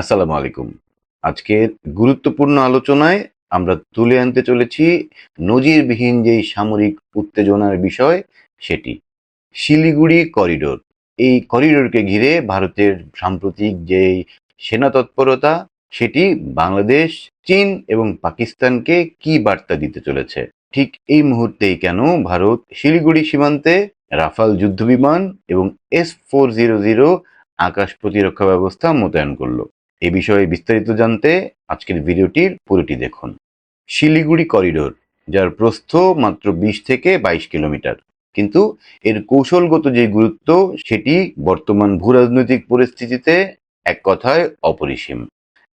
আসসালামু আলাইকুম। আজকের গুরুত্বপূর্ণ আলোচনায় আমরা তুলে আনতে চলেছি নজিরবিহীন যেই সামরিক উত্তেজনার বিষয় সেটি। শিলিগুড়ি করিডোর। এই করিডোরকে ঘিরে ভারতের সাম্প্রতিক যেই সেনা তৎপরতা, সেটি বাংলাদেশ, চীন এবং পাকিস্তানকে কি বার্তা দিতে চলেছে? ঠিক এই মুহূর্তেই কেন ভারত শিলিগুড়ি সীমান্তে রাফাল যুদ্ধবিমান এবং এস ফোর জিরো জিরো আকাশ প্রতিরক্ষা ব্যবস্থা মোতায়েন করল? এ বিষয়ে বিস্তারিত জানতে আজকের ভিডিওটির পুরোটি দেখুন। শিলিগুড়ি করিডোর, যার প্রস্থ মাত্র বিশ থেকে বাইশ কিলোমিটার। কিন্তু এর কৌশলগত যে গুরুত্ব, সেটি বর্তমান ভূরাজনৈতিক পরিস্থিতিতে এক কথায় অপরিসীম।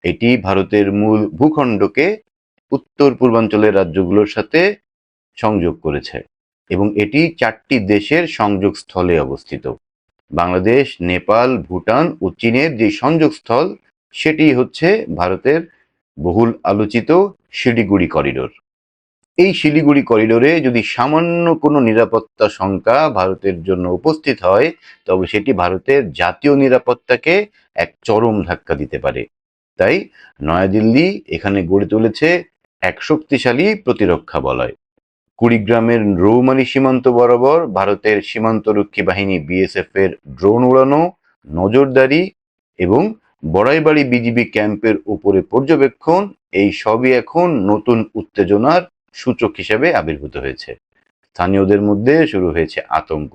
এটি ভারতের মূল ভূখণ্ডকে উত্তর পূর্বাঞ্চলের রাজ্যগুলোর সাথে সংযোগ করেছে এবং এটি চারটি দেশের সংযোগস্থলে অবস্থিত। বাংলাদেশ, নেপাল, ভুটান ও চীনের যে সংযোগস্থল সেটি হচ্ছে ভারতের বহুল আলোচিত শিলিগুড়ি করিডোর। এই শিলিগুড়ি করিডোরে যদি সামান্য কোনো নিরাপত্তা শঙ্কা ভারতের জন্য উপস্থিত হয়, তবে সেটি ভারতের জাতীয় নিরাপত্তাকে এক চরম ধাক্কা দিতে পারে। তাই নয়াদিল্লি এখানে গড়ে তুলেছে এক শক্তিশালী প্রতিরক্ষা বলয়। কুড়িগ্রামের রৌমারী সীমান্ত বরাবর ভারতের সীমান্তরক্ষী বাহিনী বিএসএফ এর ড্রোন উড়ানো, নজরদারি এবং বড়াইবাড়ি বিজিবি ক্যাম্পের উপরে পর্যবেক্ষণ, এই সবই এখন নতুন উত্তেজনার সূচক হিসেবে আবির্ভূত হয়েছে। স্থানীয়দের মধ্যে শুরু হয়েছে আতঙ্ক।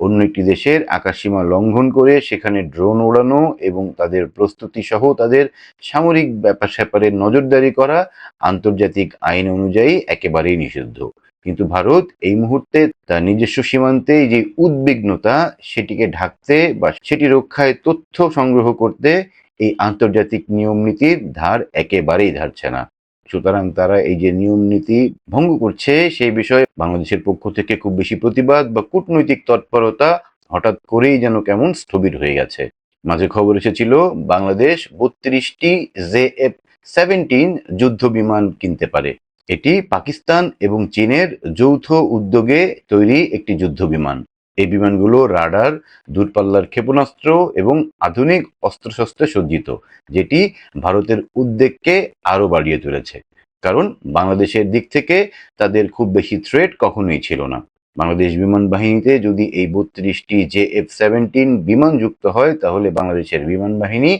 অন্য একটি দেশের আকাশসীমা লঙ্ঘন করে সেখানে ড্রোন ওড়ানো এবং তাদের প্রস্তুতি সহ তাদের সামরিক ব্যাপার স্যাপারে নজরদারি করা আন্তর্জাতিক আইন অনুযায়ী একেবারেই নিষিদ্ধ। কিন্তু ভারত এই মুহূর্তে তার নিজস্ব সীমান্তে যে উদ্বিগ্নতা সেটিকে ঢাকতে বা সেটি রক্ষায় তথ্য সংগ্রহ করতে এই আন্তর্জাতিক নিয়ম নীতির ধার একেবারেই ধারছে না। সুতরাং তারা এই যে নিয়ম নীতি ভঙ্গ করছে সেই বিষয়ে বাংলাদেশের পক্ষ থেকে খুব বেশি প্রতিবাদ বা কূটনৈতিক তৎপরতা হঠাৎ করেই যেন কেমন স্থবির হয়ে গেছে। মাঝে খবর এসেছিল, বাংলাদেশ বত্রিশটি জে এফ সেভেন্টিন যুদ্ধ বিমান কিনতে পারে। এটি পাকিস্তান এবং চীনের যৌথ উদ্যোগে তৈরি একটি যুদ্ধ বিমান। এই বিমানগুলো রাডার, দূরপাল্লার ক্ষেপণাস্ত্র এবং আধুনিক অস্ত্রশস্ত্রে সজ্জিত, যেটি ভারতের উদ্বেগকে আরও বাড়িয়ে তুলেছে। কারণ বাংলাদেশের দিক থেকে তাদের খুব বেশি থ্রেট কখনোই ছিল না। বাংলাদেশ বিমান বাহিনীতে যদি এই বত্রিশটি জে এফ সেভেন্টিন বিমান যুক্ত হয়, তাহলে বাংলাদেশের বিমান বাহিনী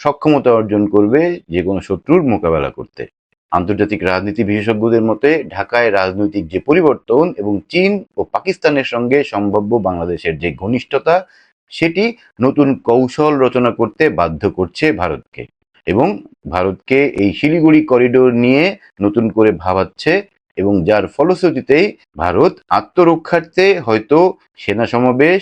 সক্ষমতা অর্জন করবে যে কোনো শত্রুর মোকাবেলা করতে। আন্তর্জাতিক রাজনীতি বিশেষজ্ঞদের মতে, ঢাকায় রাজনৈতিক যে পরিবর্তন এবং চীন ও পাকিস্তানের সঙ্গে সম্ভাব্য বাংলাদেশের যে ঘনিষ্ঠতা, সেটি নতুন কৌশল রচনা করতে বাধ্য করছে ভারতকে এবং ভারতকে এই শিলিগুড়ি করিডোর নিয়ে নতুন করে ভাবাচ্ছে এবং যার ফলশ্রুতিতেই ভারত আত্মরক্ষার্থে হয়তো সেনা সমাবেশ,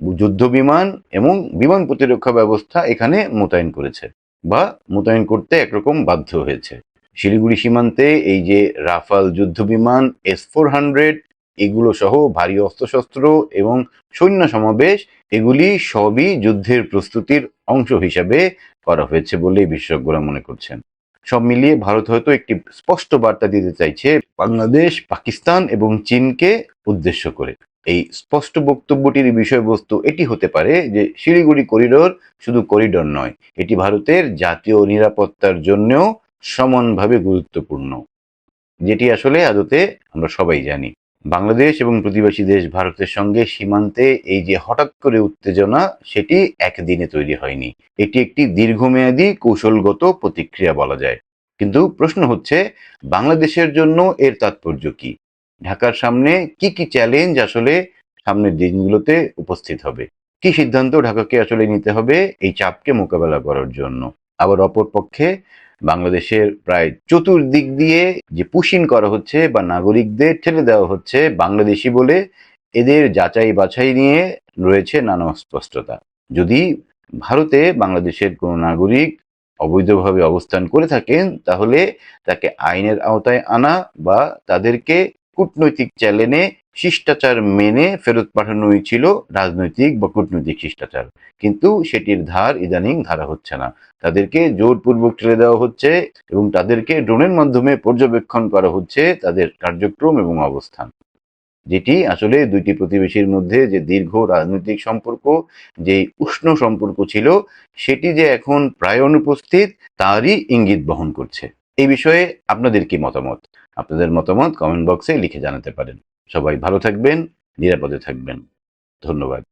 যুদ্ধ বিমান এবং বিমান প্রতিরক্ষা ব্যবস্থা এখানে মোতায়েন করেছে বা মোতায়েন করতে একরকম বাধ্য হয়েছে। শিলিগুড়ি সীমান্তে এই যে রাফাল যুদ্ধ বিমান এস ফোর হান্ড্রেড এগুলো সহ ভারী অস্ত্রশস্ত্র এবং সৈন্য সমাবেশ, এগুলি সবই যুদ্ধের প্রস্তুতির অংশ হিসাবে করা হয়েছে বলেই বিশেষজ্ঞরা মনে করছেন। সব মিলিয়ে ভারত হয়তো একটি স্পষ্ট বার্তা দিতে চাইছে বাংলাদেশ, পাকিস্তান এবং চীনকে উদ্দেশ্য করে। এই স্পষ্ট বক্তব্যটির বিষয়বস্তু এটি হতে পারে যে শিলিগুড়ি করিডোর শুধু করিডোর নয়, এটি ভারতের জাতীয় নিরাপত্তার জন্যও সমানভাবে গুরুত্বপূর্ণ, যেটি আসলে আদতে আমরা সবাই জানি। বাংলাদেশ এবং প্রতিবেশী দেশ ভারতের সঙ্গে সীমান্তে এই যে হঠাৎ করে উত্তেজনা, সেটি একদিনে তৈরি হয়নি। এটি একটি দীর্ঘমেয়াদী কৌশলগত প্রতিক্রিয়া বলা যায়। কিন্তু প্রশ্ন হচ্ছে, বাংলাদেশের জন্য এর তাৎপর্য কি? ঢাকার সামনে কি কি চ্যালেঞ্জ আসলে সামনের দিনগুলোতে উপস্থিত হবে? কি সিদ্ধান্ত ঢাকাকে আসলে নিতে হবে এই চাপকে মোকাবেলা করার জন্য? আবার অপর পক্ষে বাংলাদেশের প্রায় চতুর্দিক দিয়ে যে পুশিন করা হচ্ছে বা নাগরিকদের ঠেলে দেওয়া হচ্ছে বাংলাদেশি বলে এদের যাচাই বাছাই নিয়ে রয়েছে নানা অস্পষ্টতা। যদি ভারতে বাংলাদেশের কোনো নাগরিক অবৈধভাবে অবস্থান করে থাকেন, তাহলে তাকে আইনের আওতায় আনা বা তাদেরকে কূটনৈতিক চ্যালেঞ্জে শিষ্টাচার মেনে ফেরত পাঠানোই ছিল রাজনৈতিক বা কূটনৈতিক শিষ্টাচার। কিন্তু সেটির ধার ইদানিং ধারা হচ্ছে না। তাদেরকে জোরপূর্বক ঠেলে দেওয়া হচ্ছে এবং তাদেরকে ড্রোনের মাধ্যমে পর্যবেক্ষণ করা হচ্ছে তাদের কার্যক্রম এবং অবস্থান। যেটি আসলে দুইটি প্রতিবেশীর মধ্যে যে দীর্ঘ রাজনৈতিক সম্পর্ক, যে উষ্ণ সম্পর্ক ছিল, সেটি যে এখন প্রায় অনুপস্থিত, তারই ইঙ্গিত বহন করছে। এই বিষয়ে আপনাদের কি মতামত? আপনাদের মতামত কমেন্ট বক্সে লিখে জানাতে পারেন। সবাই ভালো থাকবেন, নিরাপদে থাকবেন। ধন্যবাদ।